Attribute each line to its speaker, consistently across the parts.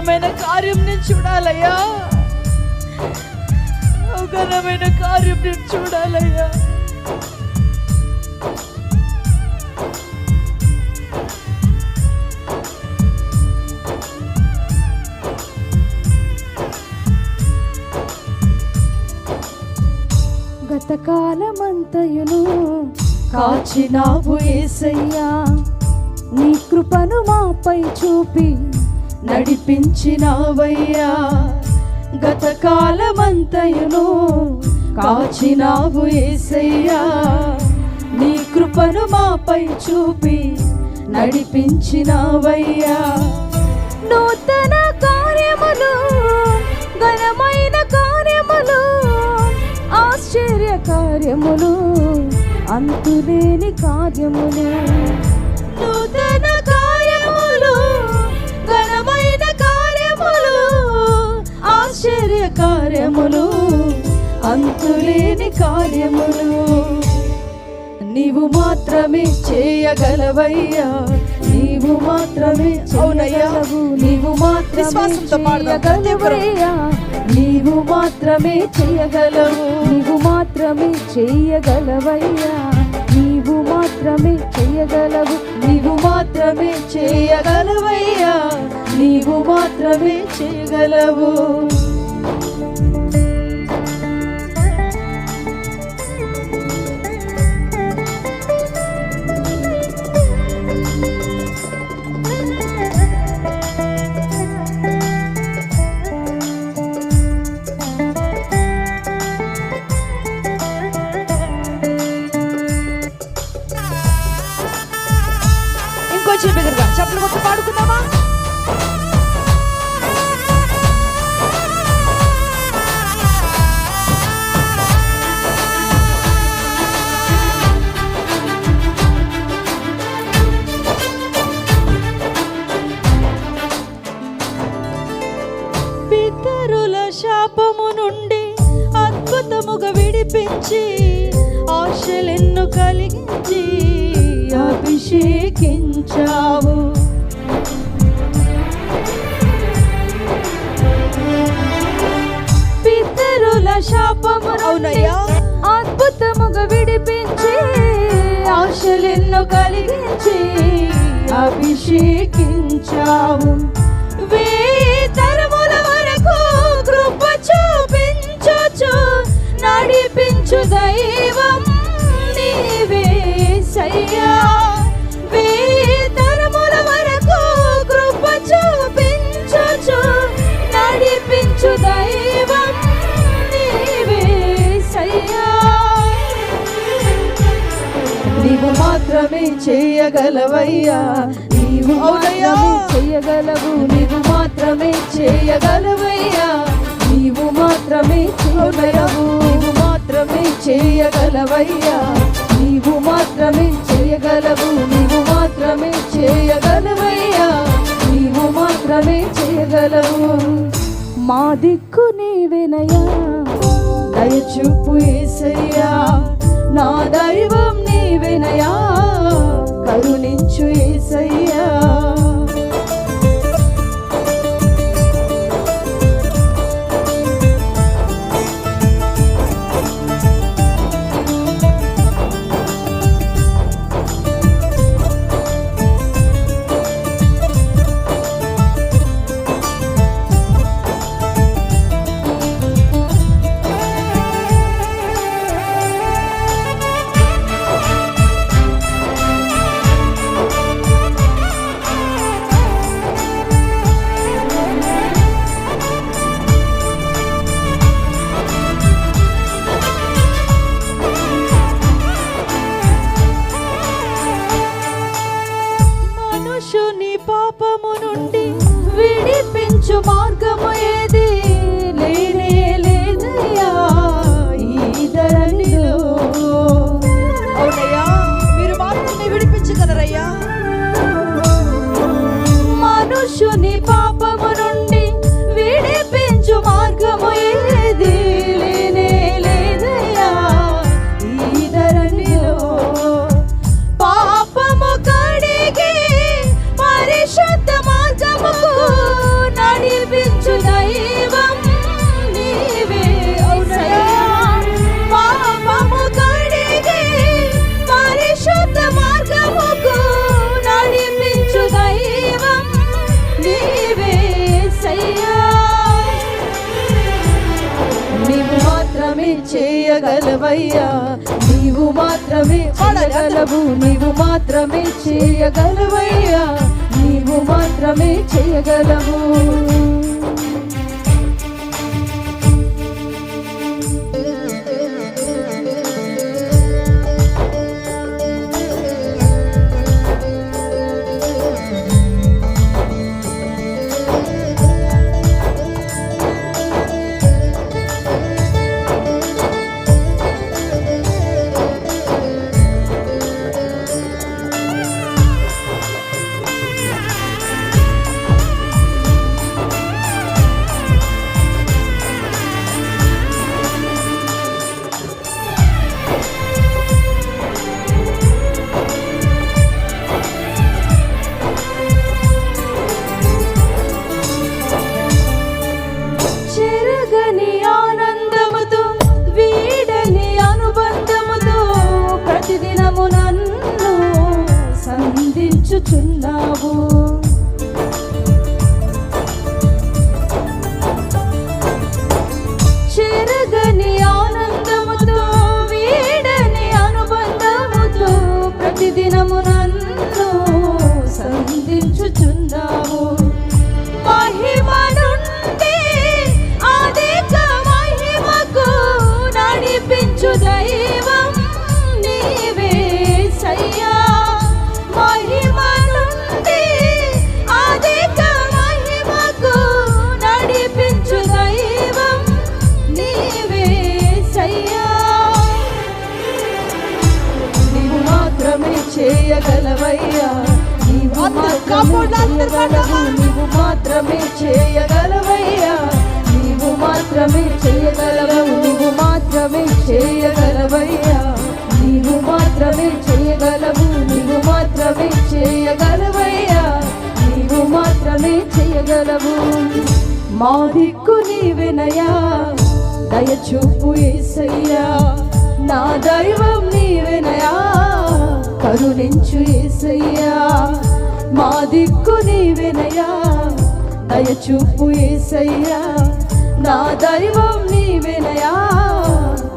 Speaker 1: ఘనమైన కార్యం నేను చూడాలయ్యా. ఘనమైన కార్యం నేను చూడాలయ్యా.
Speaker 2: గతకాలమంతయును
Speaker 1: కాచినావు ఏసయ్యా.
Speaker 2: నీ కృపను మాపై చూపి
Speaker 1: నడిపించినావయ్యా. గత కాలమంతయును కాచినావు ఏసయ్యా. నీ కృపను మాపై చూపి నడిపించినావయ్యా.
Speaker 2: నూతన కార్యములు ఘనమైన కార్యములు ఆశ్చర్య కార్యములు అంతులేని కార్యములు.
Speaker 1: నూతన కార్యములు అంతులేని కార్యములు. నీవు మాత్రమే చేయగలవయ్యా నీవు మాత్రమే అవునయ్యా. నీవు మాత్రమే నీవు మాత్రమే చేయగలవు.
Speaker 2: నీవు మాత్రమే చేయగలవయ్యా నీవు మాత్రమే చేయగలవు.
Speaker 1: నీవు మాత్రమే చేయగలవయ్యా నీవు మాత్రమే చేయగలవు. విడిపించి ఆశలెన్ను కలిగించి అభిషేకించావు. పితరుల శాపము
Speaker 2: అద్భుతముగా విడిపించి
Speaker 1: ఆశలెన్ను కలిగించి అభిషేకించావు. నీవు మాత్రమే చేయగలవయ్యా. నీవు
Speaker 3: అవునయ్యా.
Speaker 1: మాత్రమే చేయగలవు నీవు మాత్రమే చేయగలవయ్యా. నీవు మాత్రమే చూడవు నీవు మాత్రమే చేయగలవయ్యా. నీవు మాత్రమే చేయగలవు నీవు మాత్రమే చేయగలవయ్యా. నీవు మాత్రమే చేయగలవు.
Speaker 2: మా దిక్కు నీవెనయా
Speaker 1: దయచూపు ఏసయ్యా. నా దైవం నీవెనయా. కరుణి నీ పాపము నుండి విడిపించు మార్గము ఏది? చేయగలవయ్యా? నీవు మాత్రమే
Speaker 2: పడగలవు నీవు
Speaker 1: మాత్రమే చేయగలవయ్యా? నీవు మాత్రమే చేయగలవు. నీవు మాత్రమే చేయగలవయ్యా. నీవు మాత్రమే చేయగలవు నీవు మాత్రమే చేయగలవయ్యా. నీవు మాత్రమే చేయగలవు. నీవు మాత్రమే చేయగలవయ్యా. నీవు మాత్రమే చేయగలవు. మా దిక్కు నీవెనయా దయచూపు ఏసయ్యా. నా దైవం నీవెనయా కరుణించు ఏసయ్యా. మా దిక్కు నీవెనయా దయచూపు ఏసయ్యా. నా దైవం నీవెనయా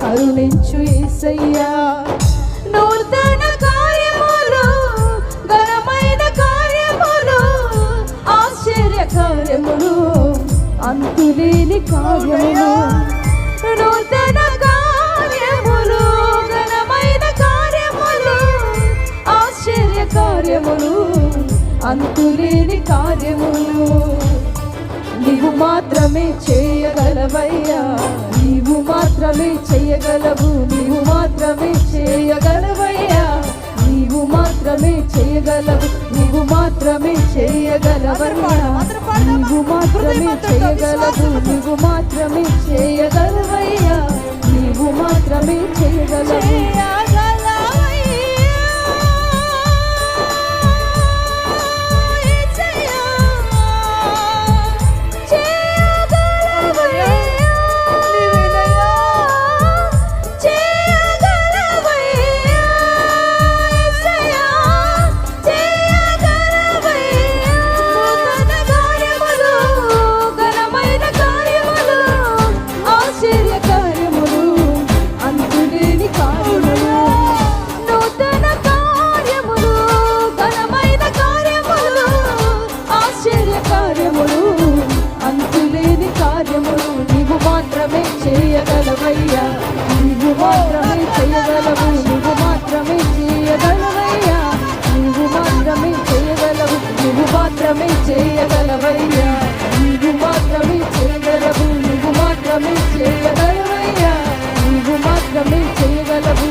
Speaker 1: కరుణించు ఏసయ్యా. అంతులేని కార్యములు నీవు మాత్రమే చేయగలవయ్యా. నీవు మాత్రమే చేయగలవు నీవు మాత్రమే చేయగలవయ్యా. నీవు మాత్రమే చేయగలవు నీవు మాత్రమే చేయగలవయ్యా. నీవు మాత్రమే చేయగలవు నీవు మాత్రమే చేయగలవయ్యా. నీవు మాత్రమే చేయగలవు. కార్యములు నీవు మాత్రమే చేయగలవయ్యా. నీవు మాత్రమే చేయగలవు నీవు మాత్రమే చేయగలవయ్యా. నీవు మాత్రమే చేయగలవు నువ్వు మాత్రమే చేయగలవయ్యా. నీవు మాత్రమే చేయగలవు నువ్వు మాత్రమే చేయగలవయ్యా. నీవు మాత్రమే చేయగలవు